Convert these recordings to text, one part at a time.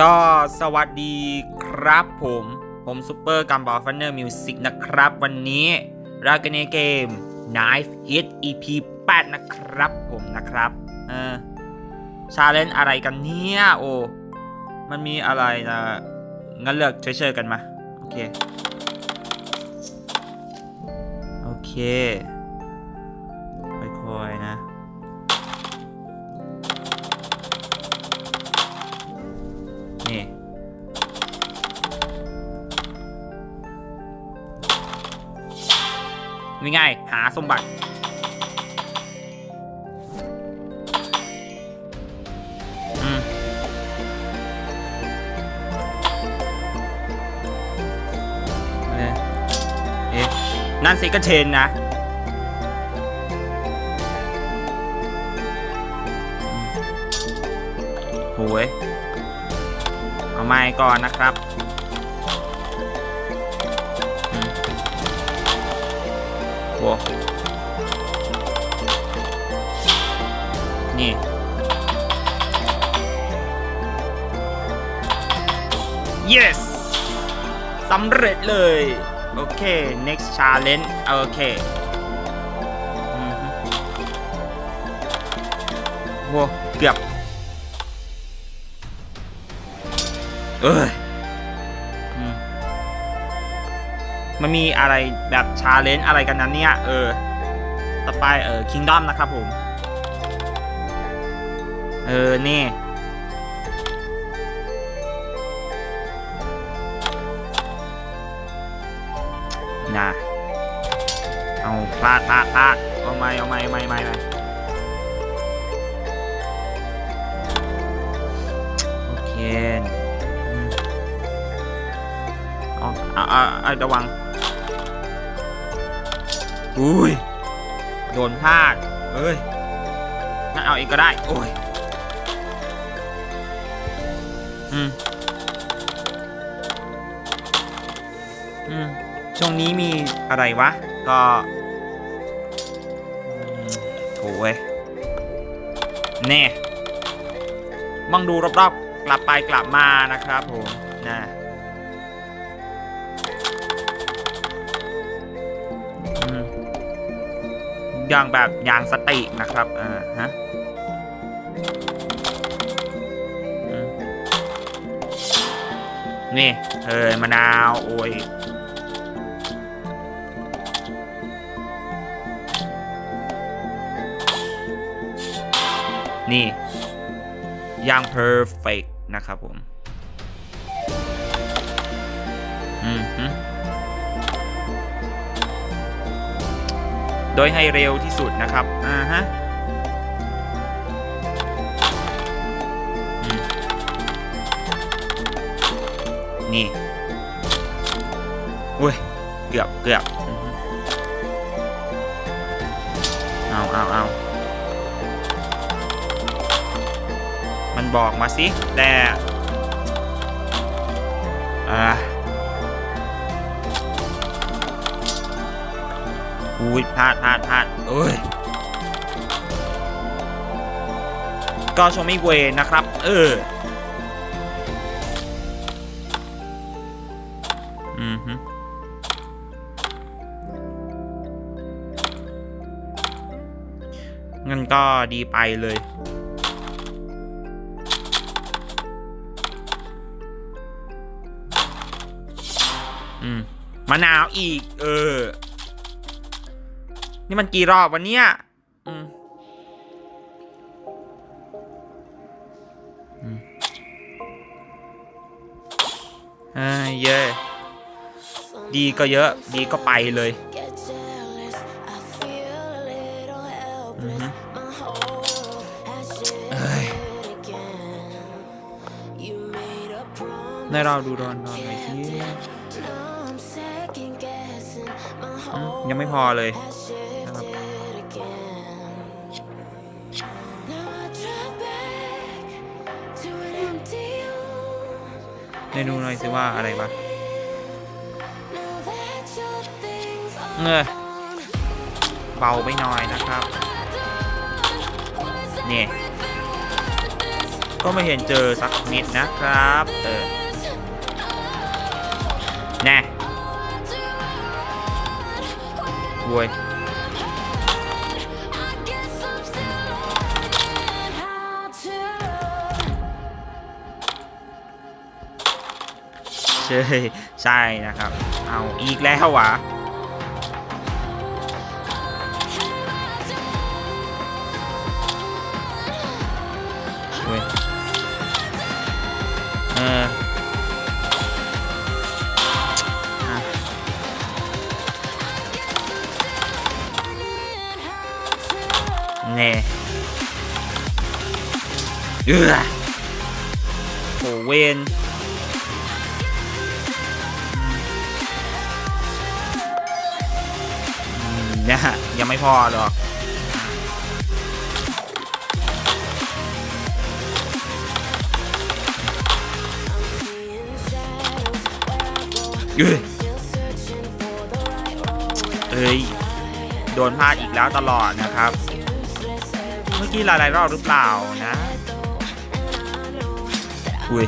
ก็สวัสดีครับผม ผมซูเปอร์กัมบอลฟันเนอร์มิวสิกนะครับ วันนี้เรากันในเกม Knife Hit EP 8 นะครับผมนะครับเออชาเลนอะไรกันเนี่ยโอ้มันมีอะไรนะงั้นเลือกเฉยๆกันมา โอเค โอเค นี่ไงหาสมบัติอืมเอ๊ะเอ๊ะนั่นสิก็เชนนะโหยเอาไม้ก่อนนะครับ ว้นี่ yes สำเร็จเลย โอเค next challenge โอเคโว้เกือบ เอ้ย มันมีอะไรแบบชาเลนจ์อะไรกันนั้นเนี่ยเออ ต่อไปเออคิงดอมนะครับผม เออ นี่ นะเอาพลาดพลาดพลาดเอาไม่เอาไม่ไม่ไม่ไม่โอเคเอาเอาเอาเอาระวัง อุ้ยโดนพลาดเอ้ยงั้นเอาเองก็ได้ โอ้ย อืม อืม ช่วงนี้มีอะไรวะ ก็อืมโถเว้ยแน่มองดูรอบๆ กลับไปกลับมานะครับผม นะ อย่างแบบอย่างสตินะครับ อ่าฮะนี่เอ้ยมะนาว โอ้ยนี่ย่าง perfect นะครับผม อืม โดยให้เร็วที่สุดนะครับ อ่าฮะอืมนี่อุ้ย เกือบเกือบอือฮึเอาเอาเอามันบอกมาสิ แต่อ่า อุ้ยพลาดพลาดพลาดเอ้ยก็ชมไม่เวนนะครับ เอออืมฮึงั้นก็ดีไปเลยอืมมะนาวอีก เออ นี่มันกี่รอบวันเนี้ยอืมอืมเอ้ยเย่ดีก็เยอะ ดีก็ไปเลยอือฮึเอ้ยให้เราดูรอนรอนหน่อยสิอืมยังไม่พอเลย ให้ดูหน่อยสิว่าอะไรวะเงยเบาไปหน่อยนะครับนี่ก็ไม่เห็นเจอสักนิดนะครับ เออแน่โวย ใช่ใช่นะครับ เอาอีกแล้ววะเว้ยเออเน่เออโหเวน นี่ยยังไม่พอหรอกเอ้ยเอ้ย โดนพลาดอีกแล้วตลอดนะครับ เมื่อกี้หลายๆรอบหรือเปล่านะ อุ้ย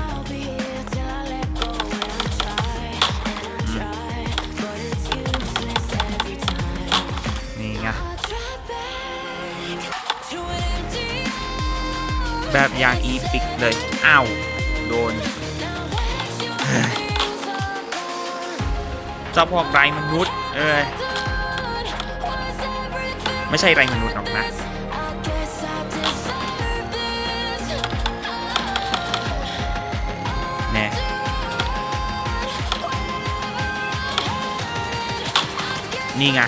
แบบอย่างอีพิกเลย อ้าว โดนเจ้าพวกไรมนุษย์ เอ้ยไม่ใช่ไรมนุษย์หรอกนะแน่นี่ไง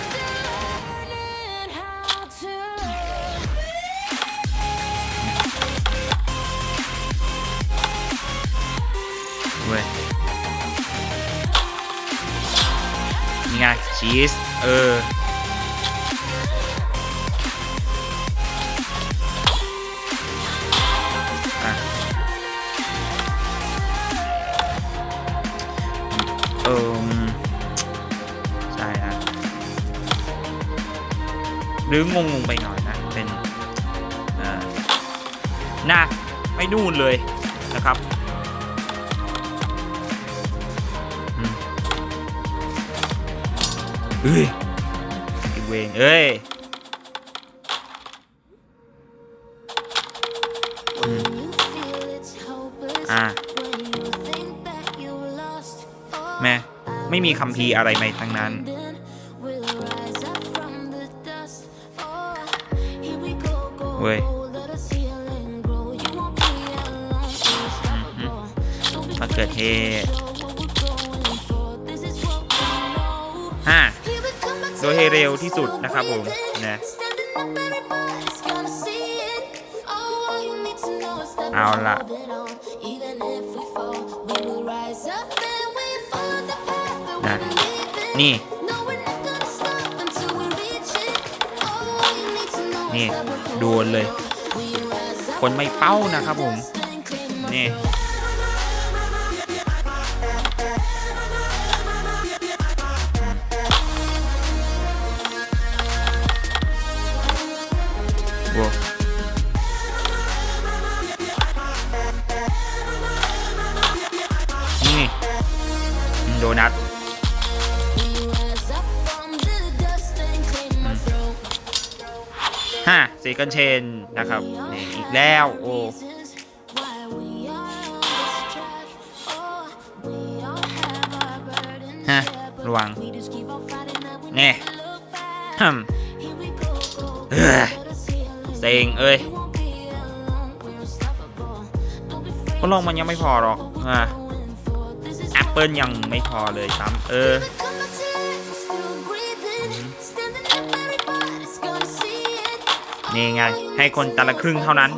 ไงชีสเอออะเออใช่ฮะหรืองงๆไปหน่อยนะเป็นอ่าน่าไม่นู่นเลยนะครับ เฮ้ยไอ้เวงเอ้ยอ่าแม่ไม่มีคัมภีอะไรในทั้งนั้นเว้ยมะเขือเทศห้า โดยให้เร็วที่สุดนะครับผมนะเอาละนะนี่นี่โดนเลย คนไม่เป้านะครับผม นี่ โว้นี่โดนัทห้าสีกันเชนนะครับนี่อีกแล้วโอ้ฮะระวังนี่ฮึม เอ้ยเซ็งเอ้ยก็ลองมันยังไม่พอหรอกอะแอปเปิลยังไม่พอเลยซ้ำเออนี่ไง ให้คนแต่ละครึ่งเท่านั้น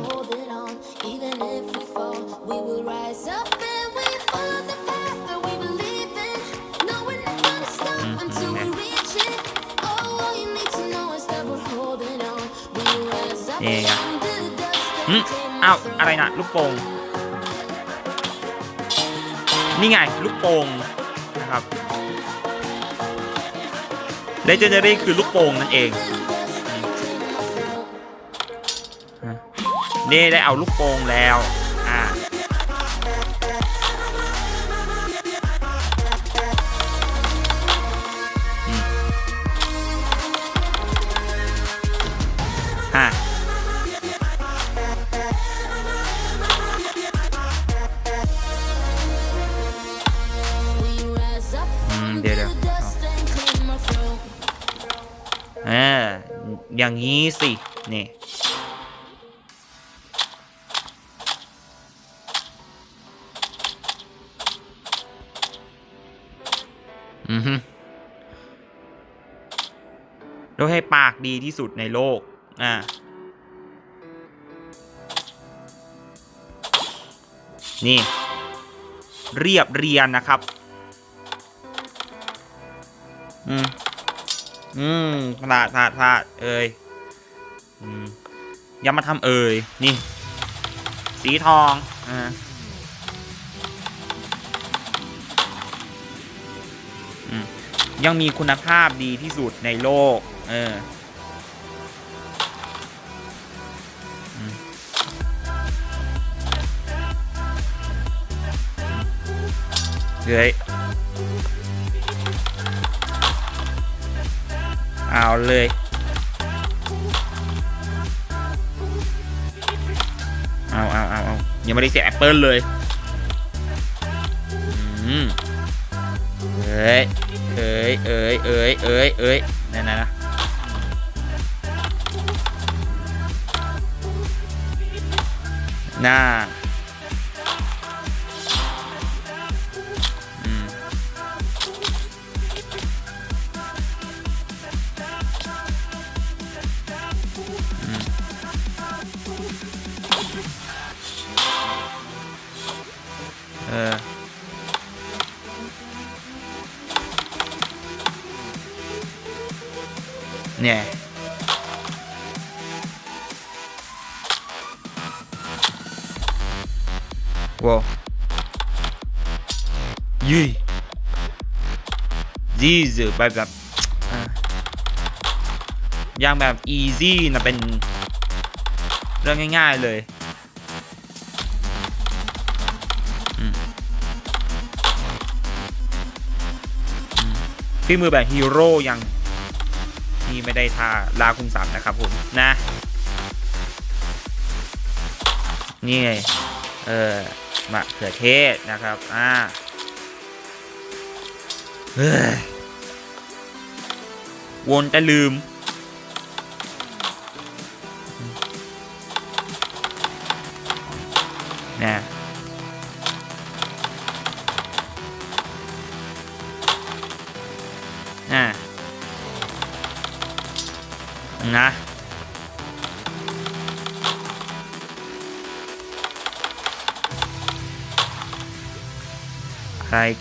นะลูกโป่งนี่ไง ลูกโป่งนะครับไดจินารีคือลูกโป่งนั่นเอง นี่ได้เอาลูกโป่งแล้ว ดีที่สุดในโลก อ่า นี่ เรียบเรียนนะครับ อืม อืมพลาดพลาดพลาดเอ้ยอืมอย่ามาทำเอ่ย นี่ สีทอง อ่าอืมยังมีคุณภาพดีที่สุดในโลก เออ เฮ้ยเอาเลยเอาเอาเอาเอายังไม่ได้เสียแอปเปิลเลยอืมเอ้ยเอ้ยเอ้ยเอ้ยเอ้ยเอ้ยนั่นนะนะน่า เนี่ยว้าวยี่จีสแบบแบบอย่างแบบ easy นะเป็นเรื่องง่าย ๆ เลยอืมอืมฝีมือแบบฮีโร่ยัง ไม่ได้ทาลาคุมสัมนะครับผมนะนี่ไงเออมะเขือเทศนะครับอ่าเฮ้ยวนแต่ลืม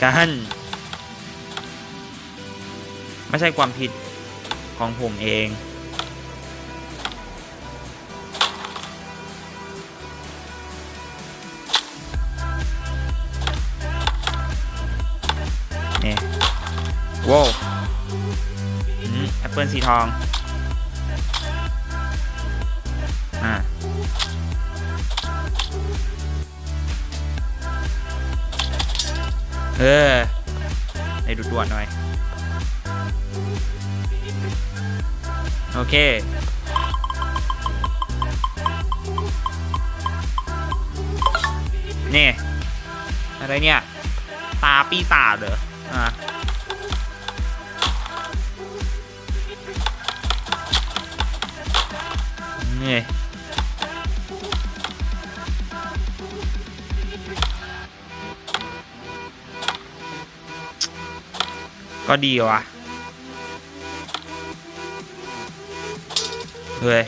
กัน ไม่ใช่ความผิดของผมเอง นี่ว้าวอืมแอปเปิลสีทอง ออให้ดูด่วนหน่อย โอเค นี่ อะไรเนี่ย ตาปีศาจเหรอ อ่านี่ ก็ดีว่ะเฮ้ย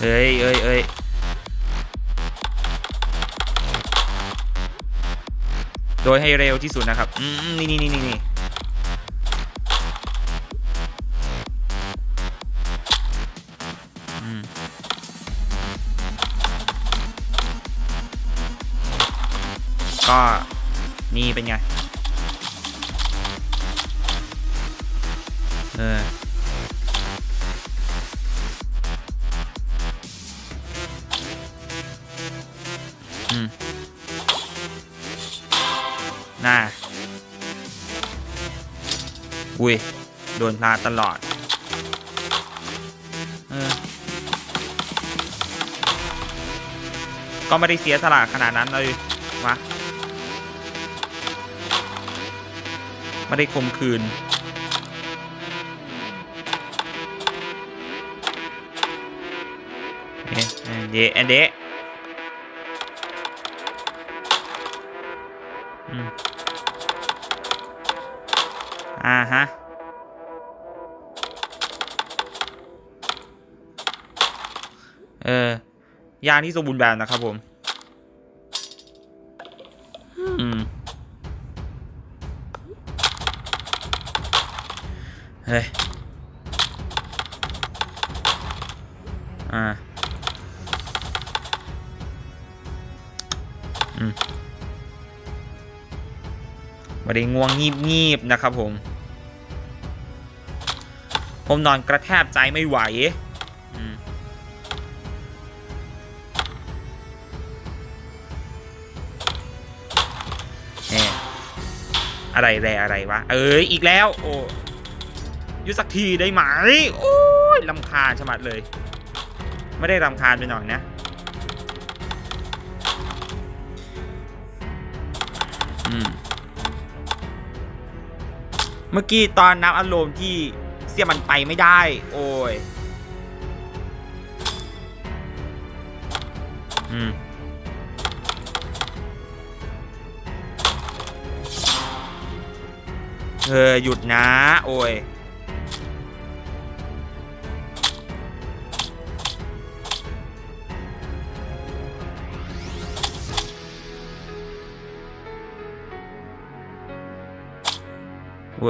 เฮ้ยเอ้ยเอ้ยโดยให้เร็วที่สุดนะครับ อืมนี่นี่นี่นี่ นี่เป็นไง เออ อืม น่า อุ้ย โดนพลาดตลอด เออ ก็ไม่ได้เสียสละขนาดนั้นเลย มา ไม่ได้คมคืนเอ๊ะเดะเดะอ่าฮะเออยางที่สมบูรณ์แบบนะครับผม เฮ้ย อ่า อืมไม่ได้ง่วงงีบๆนะครับผม ผมนอนกระแทบใจไม่ไหวอืมแหมอะไรแรอะไรวะ เอ้ย อีกแล้ว โอ้ ยุดสักทีได้ไหมโอ้ยลำคาญชะมัดเลย ไม่ได้รำคาญไปหน่อยนะเมื่อกี้ตอนนับอารมณ์ที่เสียมันไปไม่ได้ โอ้ยอืมเออหยุดนะ โอ้ย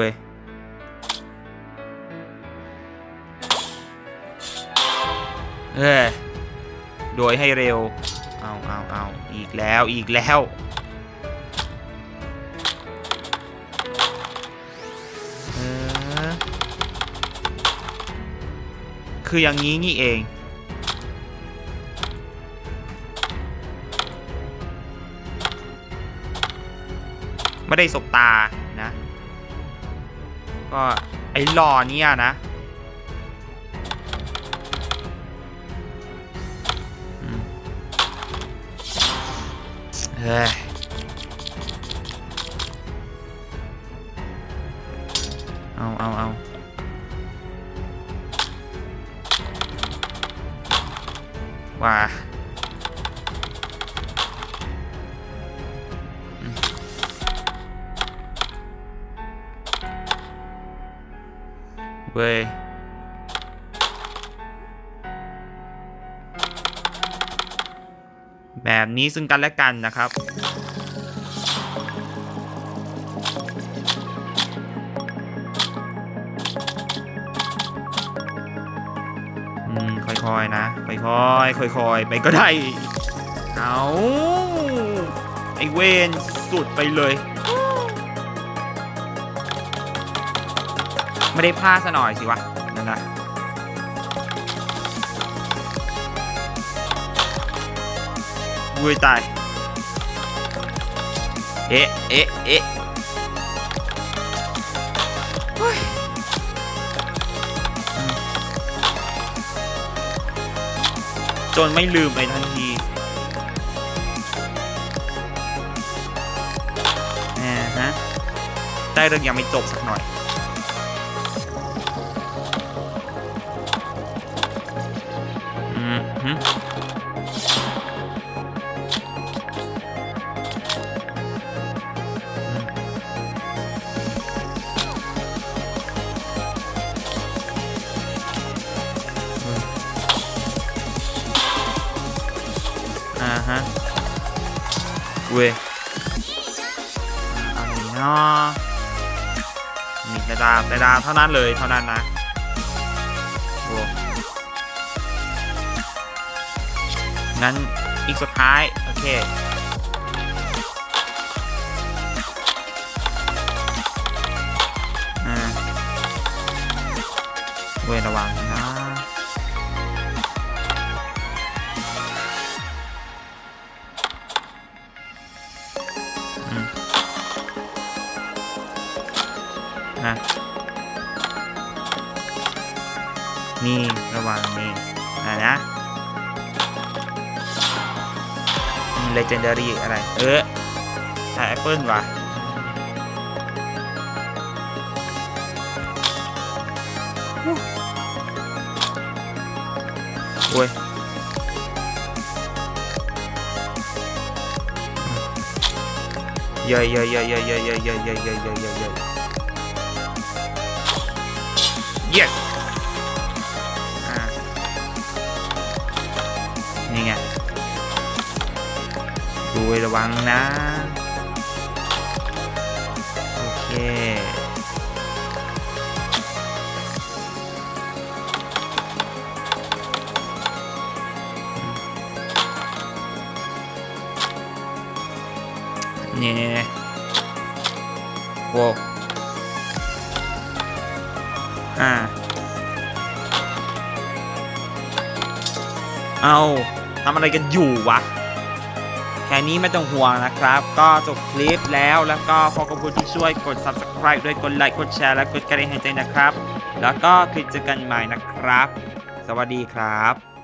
ว้ยเออโดยให้เร็ว เอาเอาเอาอีกแล้วอีกแล้ว คืออย่างนี้นี่เองไม่ได้สบตา ก็ไอ้หล่อเนี่ยนะเฮ้ยเอาเอาเอาว่า เว้ยแบบนี้ซึ่งกันและกันนะครับ อืม ค่อยๆ นะ ค่อยๆ ค่อยๆ ไปก็ได้ เอาไอเวนสุดไปเลย ไม่ได้พลาดซะหน่อยสิวะนั่นนะวุ้ยตาย เอ๊ะ เอ๊ะ เอ๊ะจนไม่ลืมไปทันทีแหมฮะ ได้เรื่องยังไม่จบสักหน่อย ฮึอ่าฮะเว้ยอันนี้เนาะมีแต่ดาแต่ดาเท่านั้นเลยเท่านั้นนะ งั้นอีกสุดท้าย โอเค อ่าเว้ยระวังนะ เลเจนดารีอะไร เออหาแอปเปิลวะโอ้ยย่อยย่อยย่อยย่อยย่อยย่อยย่อยย่อยย่อยย่อยย่อยย่อย yes นี่ไง ดูไวระวังนะ โอเคนี่นี่นี่โว้อ่า เอาทำอะไรกันอยู่วะ แค่นี้ไม่ต้องห่วงนะครับ ก็จบคลิปแล้วแล้วก็ขอขอบคุณที่ช่วยกด subscribe ด้วยกดไลค์กดแชร์และกดกระดิ่งให้ใจนะครับ แล้วก็คลิปเจอกันใหม่นะครับ สวัสดีครับ